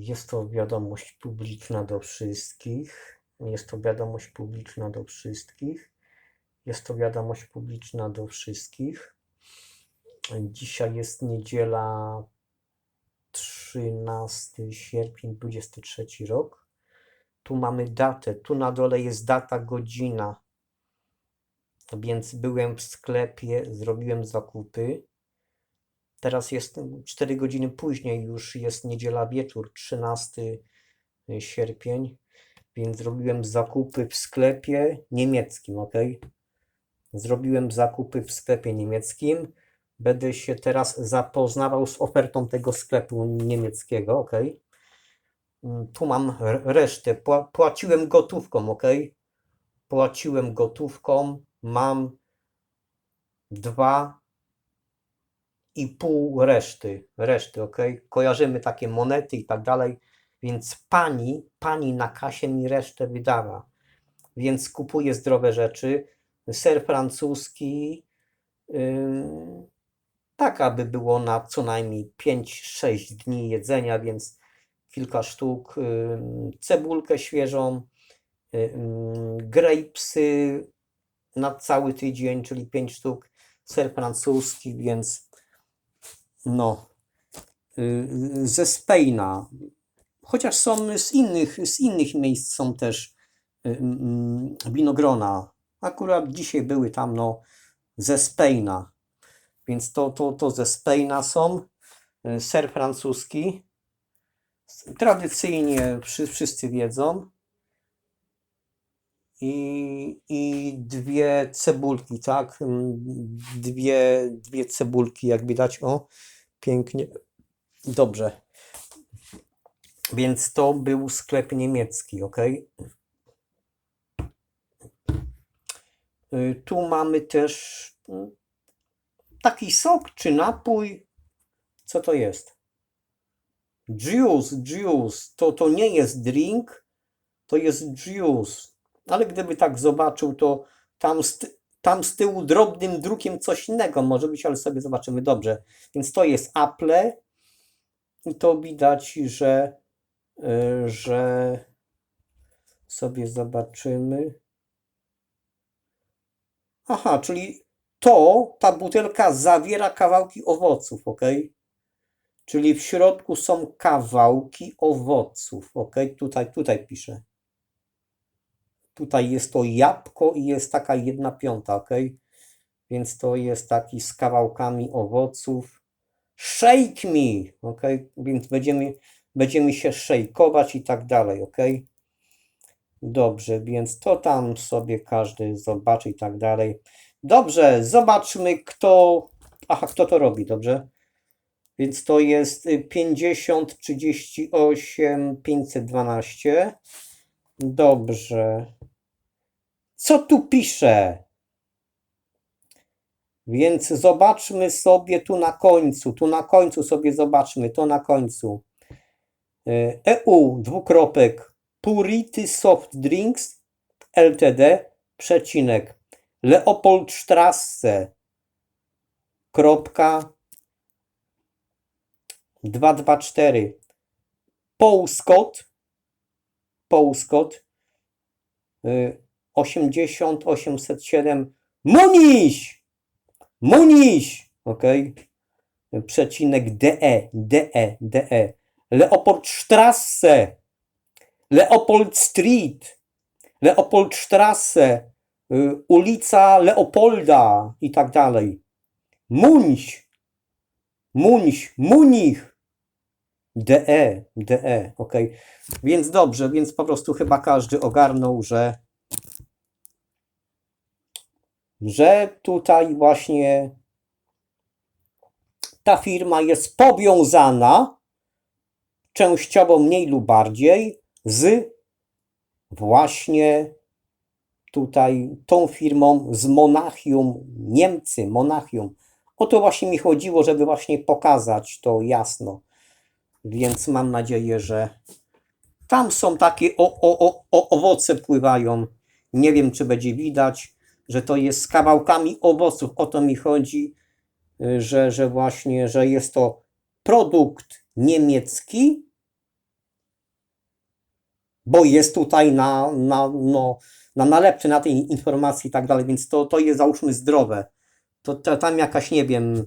Jest to wiadomość publiczna do wszystkich. Jest to wiadomość publiczna do wszystkich. Jest to wiadomość publiczna do wszystkich. Dzisiaj jest niedziela 13 sierpień 23 rok. Tu mamy datę. Tu na dole jest data, godzina. Więc byłem w sklepie, zrobiłem zakupy. Teraz jest 4 godziny później, już jest niedziela wieczór, 13 sierpień, więc zrobiłem zakupy w sklepie niemieckim, ok? Zrobiłem zakupy w sklepie niemieckim. Będę się teraz zapoznawał z ofertą tego sklepu niemieckiego, ok? Tu mam resztę. Pła- Płaciłem gotówką, ok? Płaciłem gotówką. Mam dwa i pół reszty, reszty, ok? Kojarzymy takie monety i tak dalej, więc pani, pani na kasie mi resztę wydała, więc kupuję zdrowe rzeczy, ser francuski, ym, tak aby było na co najmniej 5-6 dni jedzenia, więc kilka sztuk, ym, cebulkę świeżą, ym, grapesy na cały tydzień, czyli 5 sztuk, ser francuski, więc no, y, ze Spaina, chociaż są z innych, z innych miejsc są też y, winogrona. Akurat dzisiaj były tam no, ze Spaina, więc to, to, to ze Spaina są. Y, Ser francuski. Tradycyjnie wszy- wszyscy wiedzą. I, I dwie cebulki, tak? Mm, Dwie, dwie cebulki, jak widać. O, pięknie. Dobrze. Więc to był sklep niemiecki, ok? Tu mamy też mm, taki sok czy napój. Co to jest? Juice, juice. To, to nie jest drink, to jest juice. Ale gdyby tak zobaczył, to tam tam z tyłu drobnym drukiem coś innego może być, ale sobie zobaczymy dobrze. Więc to jest Apple i to widać, że, y, że sobie zobaczymy. Aha, czyli to, ta butelka zawiera kawałki owoców, ok? Czyli w środku są kawałki owoców, ok? Tutaj, tutaj piszę. Tutaj jest to jabłko i jest taka jedna piąta, ok? Więc to jest taki z kawałkami owoców. Shake me, ok? Więc będziemy, będziemy się szejkować i tak dalej, ok? Dobrze, więc to tam sobie każdy zobaczy i tak dalej. Dobrze, zobaczmy kto, aha, kto to robi, dobrze? Więc to jest y, 50 38 512. Dobrze. Co tu pisze? Więc zobaczmy sobie tu na końcu, tu na końcu sobie zobaczmy, to na końcu. EU, dwukropek, Purity Soft Drinks Ltd, przecinek, Leopoldstrasse, kropka, 224, Paul Scott, Paul Scott, y, 80 807, Muniś! Muniś! Ok? Przecinek DE, DE, DE. Leopoldstrasse, Leopold Street, Leopoldstrasse, y, ulica Leopolda i tak dalej. Muńś, Muńś, Munich, DE, DE, ok. Więc dobrze, więc po prostu chyba każdy ogarnął, że że tutaj właśnie ta firma jest powiązana częściowo mniej lub bardziej z właśnie tutaj tą firmą z Monachium, Niemcy, Monachium. O to właśnie mi chodziło, żeby właśnie pokazać to jasno. Więc mam nadzieję, że tam są takie o, o, o, o, owoce pływają. Nie wiem, czy będzie widać, że to jest z kawałkami owoców. O to mi chodzi, y, że, że właśnie, że jest to produkt niemiecki, bo jest tutaj na, na, no, na nalepce, na tej informacji i tak dalej, więc to, to jest załóżmy zdrowe. To, to tam jakaś, nie wiem,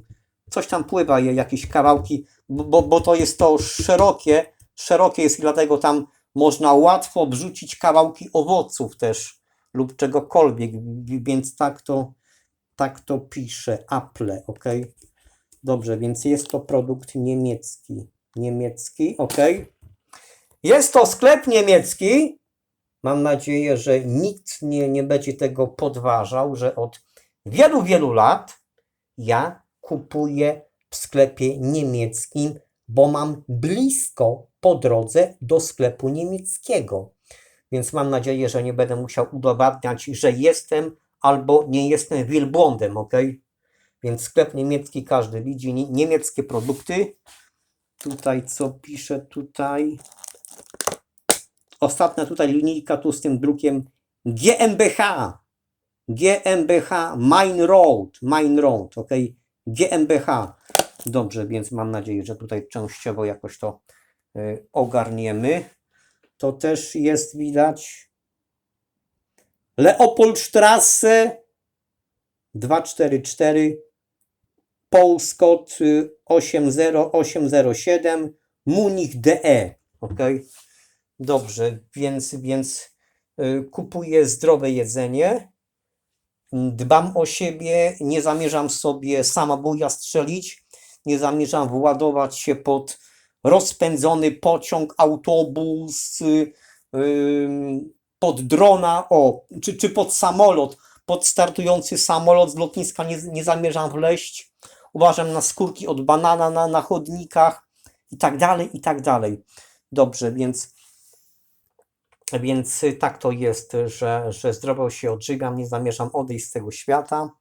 coś tam pływa, jakieś kawałki, bo, bo- to jest to szerokie, szerokie jest i dlatego tam można łatwo wrzucić kawałki owoców też lub czegokolwiek, więc tak to, tak to pisze, Apple, ok? Dobrze, więc jest to produkt niemiecki. Niemiecki, ok? Jest to sklep niemiecki. Mam nadzieję, że nikt nie, nie będzie tego podważał, że od wielu, wielu lat ja kupuję w sklepie niemieckim, bo mam blisko po drodze do sklepu niemieckiego. Więc mam nadzieję, że nie będę musiał udowadniać, że jestem albo nie jestem wielbłądem, ok? Więc sklep niemiecki każdy widzi, nie- niemieckie produkty. Tutaj co pisze tutaj? Ostatnia tutaj linijka tu z tym drukiem GmbH. GmbH Main Road, Main Road, ok? GmbH. Dobrze, więc mam nadzieję, że tutaj częściowo jakoś to y, ogarniemy. To też jest widać. Leopoldstrasse 244 Polskot y, 80807 Munich DE. Ok? Dobrze, więc, więc y, kupuję zdrowe jedzenie. Dbam o siebie, nie zamierzam sobie samabuja strzelić, nie zamierzam władować się pod rozpędzony pociąg, autobus, y, ym, pod drona, o, czy, czy pod samolot, pod startujący samolot z lotniska nie, nie zamierzam wleść. Uważam na skórki od banana na, na chodnikach i tak dalej, i tak dalej. Dobrze, więc, więc y, tak to jest, że, że zdrowo się odżygam, nie zamierzam odejść z tego świata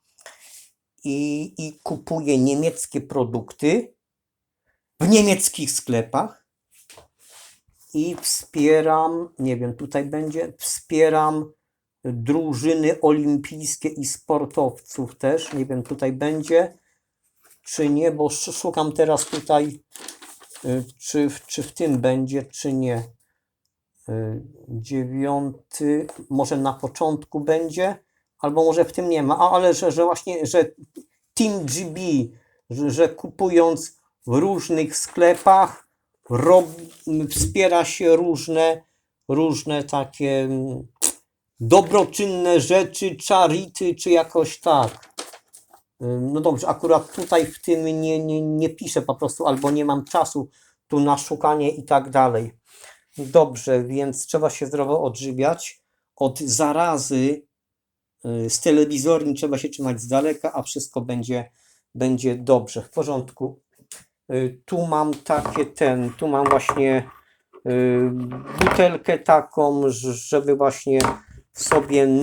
i, i kupuję niemieckie produkty w niemieckich sklepach i wspieram, nie wiem, tutaj będzie, wspieram drużyny olimpijskie i sportowców też, nie wiem, tutaj będzie, czy nie, bo sz- szukam teraz tutaj, y, czy, czy w tym będzie, czy nie. Y, Dziewiąty, może na początku będzie, albo może w tym nie ma, ale że, że właśnie, że Team GB, że, że kupując w różnych sklepach, rob, wspiera się różne, różne takie mm, dobroczynne rzeczy, charity, czy jakoś tak. Ym, No dobrze, akurat tutaj w tym nie, nie, nie piszę po prostu, albo nie mam czasu tu na szukanie i tak dalej. Dobrze, więc trzeba się zdrowo odżywiać. Od zarazy y, z telewizorni trzeba się trzymać z daleka, a wszystko będzie, będzie dobrze, w porządku. Y, Tu mam takie ten, tu mam właśnie y, butelkę taką, żeby właśnie sobie